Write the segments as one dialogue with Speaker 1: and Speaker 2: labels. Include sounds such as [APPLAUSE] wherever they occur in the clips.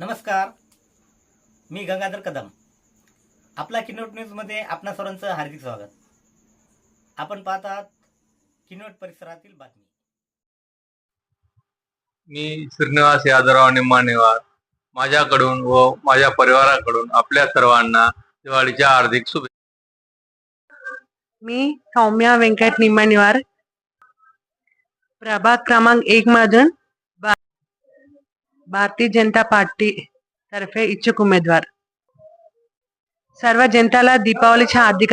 Speaker 1: नमस्कार. मी गंगाधर कदम. आपला किनोट न्यूजमध्ये आपणा सर्वांचं हार्दिक स्वागत. आपण पाहत आहात किनोट परिसरातील बातमी.
Speaker 2: मी श्रीनिवास यादवराव निम्मानेवार. माझ्याकडून व माझ्या परिवाराकडून आपल्या सर्वांना दिवाळीच्या हार्दिक शुभेच्छा.
Speaker 3: मी सौम्या व्यंकट निम्मानिवार. प्रभाग क्रमांक एक मधून भारतीय जनता पार्टी तर्फे इच्छुक उमेदवार. सर्व जनताला दीपावलीच्या हार्दिक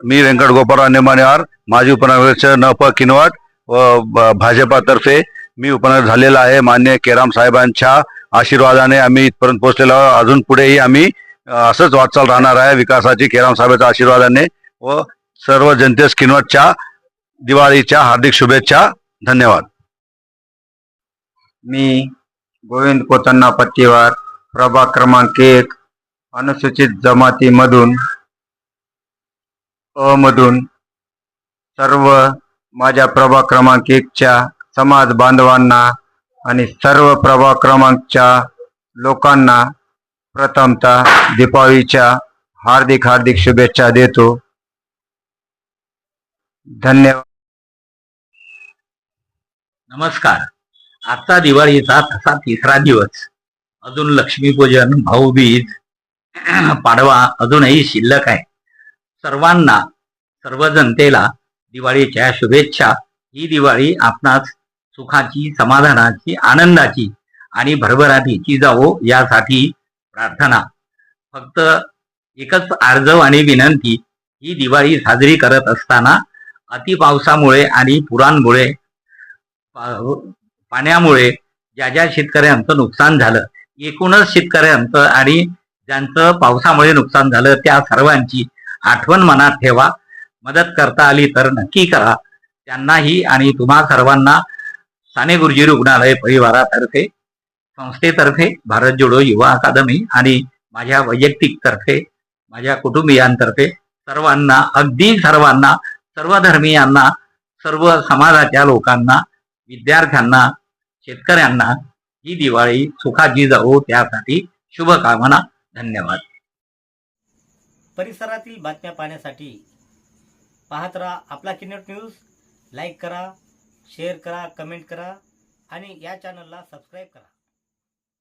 Speaker 4: मी व्यंकट गोपाळराव नेमानेवार माजी उपनगराध्यक्ष नप किनवट व भाजपातर्फे मी उपनगर झालेला आहे. मान्य केराम साहेबांच्या आशीर्वादाने आम्ही इथपर्यंत पोहोचलेलो आहोत. अजून पुढेही आम्ही असंच वाटचाल राहणार आहे. विकासाची केराम साहेबांच्या आशीर्वादाने व सर्व जनतेस किनवटच्या दिवाळीच्या हार्दिक शुभेच्छा. धन्यवाद.
Speaker 5: मी गोविंद कोतांना पत्तीवार प्रभाग क्रमांक एक अनुसूचित जमातीमधून अमधून सर्व माझ्या प्रभाग क्रमांक एकच्या समाज बांधवांना आणि सर्व प्रभाग क्रमांकच्या लोकांना प्रथमतः दीपावलीच्या हार्दिक हार्दिक शुभेच्छा देतो. धन्यवाद.
Speaker 6: नमस्कार. आजचा दिवाळीचा तसा तिसरा दिवस. अजून लक्ष्मीपूजन भाऊबीज [CLEARS THROAT] पाडवा अजूनही शिल्लक आहे. सर्वांना सर्व जनतेला दिवाळीच्या शुभेच्छा. ही दिवाळी आपणास सुखाची समाधानाची आनंदाची आणि भरभराटीची जावो यासाठी प्रार्थना. फक्त एकच आर्जव आणि विनंती ही दिवाळी साजरी करत असताना अतिपावसामुळे आणि पुरांमुळे पा- पाण्यामुळे ज्या ज्या शेतकऱ्यांचं नुकसान झालं एकूणच शेतकऱ्यांचं आणि ज्यांचं पावसामुळे नुकसान झालं त्या सर्वांची आठवण मनात ठेवा. मदत करता आली तर नक्की करा. त्यांनाही आणि तुम्हा सर्वांना साने गुरुजी रुग्णालय परिवारातर्फे संस्थेतर्फे भारत जोडो युवा अकादमी आणि माझ्या वैयक्तिक तर्फे माझ्या कुटुंबियांतर्फे सर्वांना अगदी सर्वांना सर्व धर्मियांना सर्व समाजाच्या लोकांना विद्यार्थ्यांना शेतकऱ्यांना ही दिवाळी सुखाची जाऊ त्यासाठी शुभकामना धन्यवाद.
Speaker 1: परिसरातील बातम्या पाहण्यासाठी पाहत राहा आपला किनट न्यूज. लाईक करा शेअर करा कमेंट करा आणि या चॅनलला सबस्क्राईब करा.